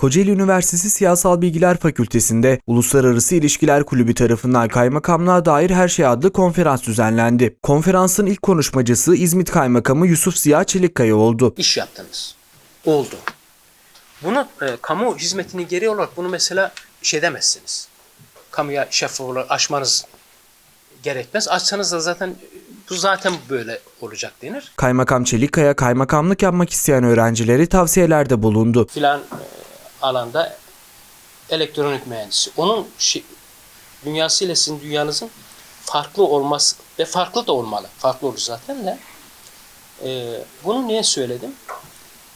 Kocaeli Üniversitesi Siyasal Bilgiler Fakültesi'nde Uluslararası İlişkiler Kulübü tarafından kaymakamlığa dair her şey adlı konferans düzenlendi. Konferansın ilk konuşmacısı İzmit Kaymakamı Yusuf Ziya Çelikkaya oldu. iş yaptınız. Oldu. Bunu e, kamu hizmetini geri olarak bunu mesela şey demezsiniz. Kamuya şeffaf olarak açmanız gerekmez. Açsanız da zaten bu zaten böyle olacak denir. Kaymakam Çelikkaya kaymakamlık yapmak isteyen öğrencileri tavsiyelerde bulundu. Filan alanda elektronik mühendisi. Onun şey, dünyasıyla sizin dünyanızın farklı olması ve farklı da olmalı. Farklı olur zaten de. E, bunu niye söyledim?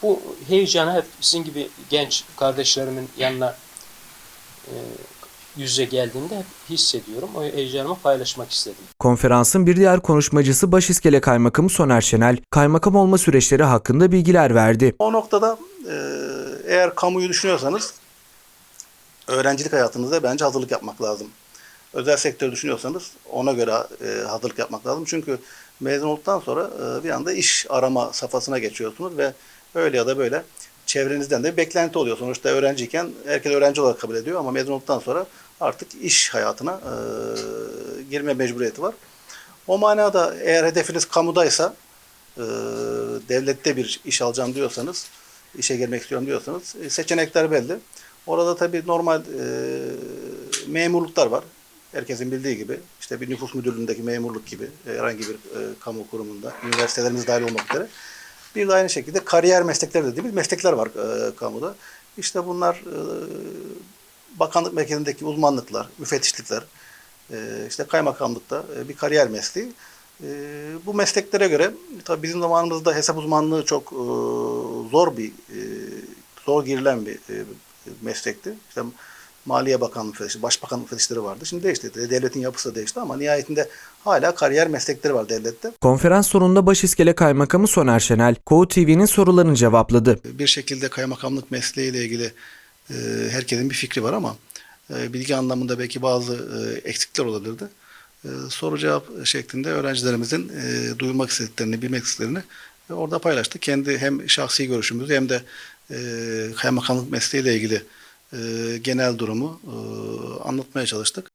Bu heyecanı hep sizin gibi genç kardeşlerimin yanına e, yüz yüze geldiğimde hep hissediyorum. O heyecanımı paylaşmak istedim. Konferansın bir diğer konuşmacısı Başiskele Kaymakamı Soner Şenel, kaymakam olma süreçleri hakkında bilgiler verdi. O noktada e, eğer kamuyu düşünüyorsanız öğrencilik hayatınızda bence hazırlık yapmak lazım. Özel sektör düşünüyorsanız ona göre e, hazırlık yapmak lazım. Çünkü mezun olduktan sonra e, bir anda iş arama safhasına geçiyorsunuz ve öyle ya da böyle çevrenizden de bir beklenti oluyor. Sonuçta öğrenciyken herkes öğrenci olarak kabul ediyor ama mezun olduktan sonra artık iş hayatına e, girme mecburiyeti var. O manada eğer hedefiniz kamudaysa e, devlette bir iş alacağım diyorsanız, işe girmek istiyorum diyorsanız e, seçenekler belli. Orada tabii normal e, memurluklar var. Herkesin bildiği gibi işte bir nüfus müdürlüğündeki memurluk gibi e, herhangi bir e, kamu kurumunda, üniversitelerimiz dahil olmak üzere. Bir de aynı şekilde kariyer meslekleri dediğimiz meslekler var e, kamuda. İşte bunlar e, bakanlık merkezindeki uzmanlıklar, müfettişlikler, e, işte kaymakamlıkta e, bir kariyer mesleği. E, bu mesleklere göre tabii bizim zamanımızda hesap uzmanlığı çok e, zor bir e, zor girilen bir e, meslekti. İşte Maliye Bakanlığı müfettişi, Başbakan müfettişleri vardı. Şimdi değişti. Devletin yapısı da değişti ama nihayetinde hala kariyer meslekleri var devlette. Konferans sonunda Başiskele Kaymakamı Soner Şenel, Koğu TV'nin sorularını cevapladı. bir şekilde kaymakamlık mesleğiyle ilgili e, herkesin bir fikri var ama e, bilgi anlamında belki bazı e, eksikler olabilirdi. E, soru cevap şeklinde öğrencilerimizin e, duymak istediklerini, bilmek istediklerini e, orada paylaştık. Kendi hem şahsi görüşümüzü hem de e, kaymakamlık mesleğiyle ilgili e, genel durumu e, anlatmaya çalıştık.